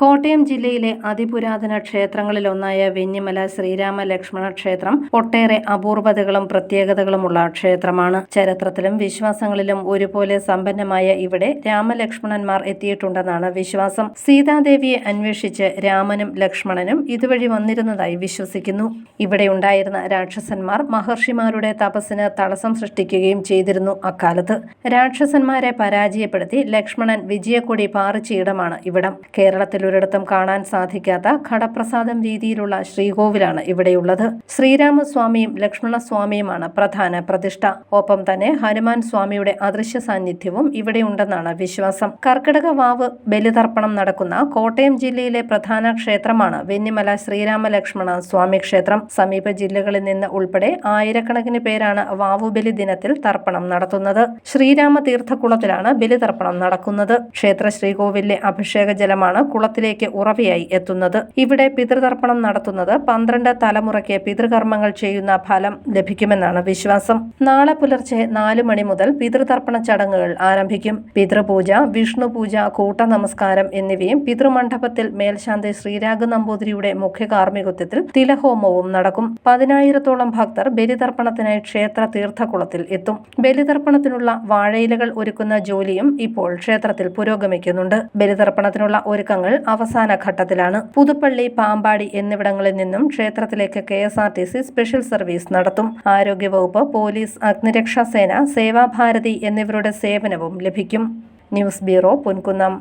കോട്ടയം ജില്ലയിലെ അതിപുരാതന ക്ഷേത്രങ്ങളിലൊന്നായ വെന്നിമല ശ്രീരാമ ലക്ഷ്മണ ക്ഷേത്രം ഒട്ടേറെ അപൂർവതകളും പ്രത്യേകതകളുമുള്ള ക്ഷേത്രമാണ്. ചരിത്രത്തിലും വിശ്വാസങ്ങളിലും ഒരുപോലെ സമ്പന്നമായ ഇവിടെ രാമലക്ഷ്മണന്മാർ എത്തിയിട്ടുണ്ടെന്നാണ് വിശ്വാസം. സീതാദേവിയെ അന്വേഷിച്ച് രാമനും ലക്ഷ്മണനും ഇതുവഴി വന്നിരുന്നതായി വിശ്വസിക്കുന്നു. ഇവിടെ ഉണ്ടായിരുന്ന രാക്ഷസന്മാർ മഹർഷിമാരുടെ തപസ്സിന് തടസ്സം സൃഷ്ടിക്കുകയും ചെയ്തിരുന്നു അക്കാലത്ത്. രാക്ഷസന്മാരെ പരാജയപ്പെടുത്തി ലക്ഷ്മണൻ വിജയക്കൊടി പാറിച്ച ഇടമാണ് ഇവിടം. കേരളത്തിൽ ഒരിടത്തും കാണാൻ സാധിക്കാത്ത ഘടപ്രസാദം രീതിയിലുള്ള ശ്രീകോവിലാണ് ഇവിടെയുള്ളത്. ശ്രീരാമസ്വാമിയും ലക്ഷ്മണസ്വാമിയുമാണ് പ്രധാന പ്രതിഷ്ഠ. ഒപ്പം തന്നെ ഹനുമാൻ സ്വാമിയുടെ അദൃശ്യ സാന്നിധ്യവും ഇവിടെയുണ്ടെന്നാണ് വിശ്വാസം. കർക്കിടക വാവ് ബലിതർപ്പണം നടക്കുന്ന കോട്ടയം ജില്ലയിലെ പ്രധാന ക്ഷേത്രമാണ് വെന്നിമല ശ്രീരാമ ലക്ഷ്മണ സ്വാമി ക്ഷേത്രം. സമീപ ജില്ലകളിൽ നിന്ന് ഉൾപ്പെടെ ആയിരക്കണക്കിന് പേരാണ് വാവുബലി ദിനത്തിൽ തർപ്പണം നടത്തുന്നത്. ശ്രീരാമ തീർത്ഥക്കുളത്തിലാണ് ബലിതർപ്പണം നടക്കുന്നത്. ക്ഷേത്ര ശ്രീകോവിലെ അഭിഷേക ജലമാണ് കുളത്തിലേക്ക് ഉറവയായി എത്തുന്നത്. ഇവിടെ പിതൃതർപ്പണം നടത്തുന്നത് പന്ത്രണ്ട് തലമുറയ്ക്ക് പിതൃകർമ്മങ്ങൾ ചെയ്യുന്ന ഫലം ലഭിക്കുമെന്നാണ് വിശ്വാസം. നാളെ പുലർച്ചെ നാലു മണി മുതൽ പിതൃതർപ്പണ ചടങ്ങുകൾ ആരംഭിക്കും. പിതൃപൂജ വിഷ്ണു പൂജ കൂട്ട നമസ്കാരം എന്നിവയും പിതൃമണ്ഡപത്തിൽ മേൽശാന്തി ശ്രീരാഗ് നമ്പൂതിരിയുടെ മുഖ്യ കാർമ്മികത്വത്തിൽ തിലഹോമവും നടക്കും. പതിനായിരത്തോളം ഭക്തർ ബലിതർപ്പണത്തിനായി ക്ഷേത്ര തീർത്ഥകുളത്തിൽ എത്തും. ബലിതർപ്പണത്തിനുള്ള വാഴയിലകൾ ഒരുക്കുന്ന ജോലിയും ഇപ്പോൾ ക്ഷേത്രത്തിൽ പുരോഗമിക്കുന്നുണ്ട്. ബലിതർപ്പണത്തിനുള്ള ഒരുക്കങ്ങൾ അവസാന ഘട്ടത്തിലാണ് പുതുപ്പള്ളി പാമ്പാടി എന്നിവിടങ്ങളിൽ നിന്നും ക്ഷേത്രത്തിലേക്ക് K S R T C special service നടത്തും. ആരോഗ്യവകുപ്പ് പോലീസ് അഗ്നിരക്ഷാസേന സേവാഭാരതി എന്നിവരുടെ സേവനവും ലഭിക്കും. News bureau Ponkunnam.